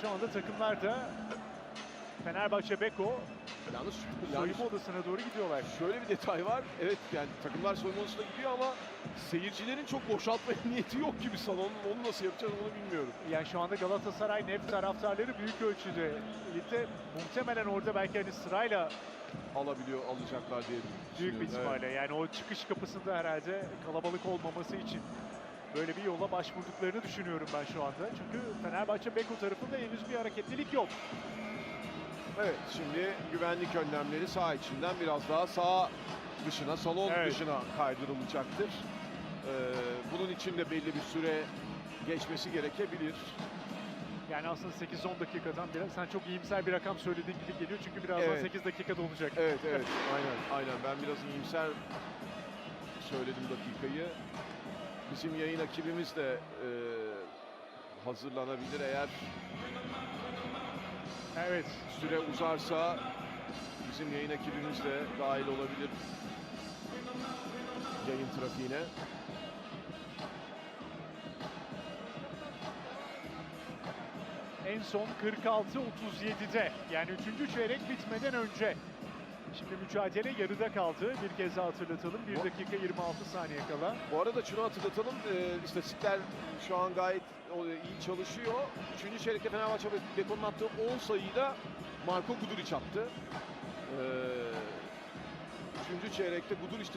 şu anda takımlar da Fenerbahçe Beko Yalnız, yalnız soyunma odasına doğru gidiyorlar. şöyle bir detay var. Evet yani takımlar soyunma odasına gidiyor ama seyircilerin çok boşaltma niyeti yok gibi salonun. Onu nasıl yapacağız onu bilmiyorum. Yani şu anda Galatasaray Neft taraftarları büyük ölçüde ligde muhtemelen orada belki hani sırayla Alabiliyor, alacaklar diye büyük bir ihtimalle. Yani o çıkış kapısında herhalde kalabalık olmaması için böyle bir yola başvurduklarını düşünüyorum ben şu anda. Çünkü Fenerbahçe Beko tarafında henüz bir hareketlilik yok. Evet, şimdi güvenlik önlemleri sağ içinden biraz daha sağ dışına, salon Evet. dışına kaydırılacaktır. Ee, bunun için de belli bir süre geçmesi gerekebilir. Yani aslında 8-10 dakikadan biraz sen çok iyimser bir rakam söylediğin gibi geliyor çünkü birazdan Evet. 8 dakikada olacak. Evet, evet, aynen, aynen. Ben biraz iyimser söyledim dakikayı. Bizim yayın ekibimiz de e, hazırlanabilir eğer Evet. süre uzarsa bizim yayın ekibimiz de dahil olabilir yayın trafiğine. En son 46-37'de yani 3. çeyrek bitmeden önce. Şimdi mücadele yarıda kaldı. Bir kez daha hatırlatalım. 1 Bu- dakika 26 saniye kala. Bu arada şunu hatırlatalım, e, istatistikler şu an gayet o, iyi çalışıyor. Üçüncü çeyrekte Fenerbahçe Beko'nun attığı 10 sayıyı da Marco Guduric attı. E, üçüncü çeyrekte Guduric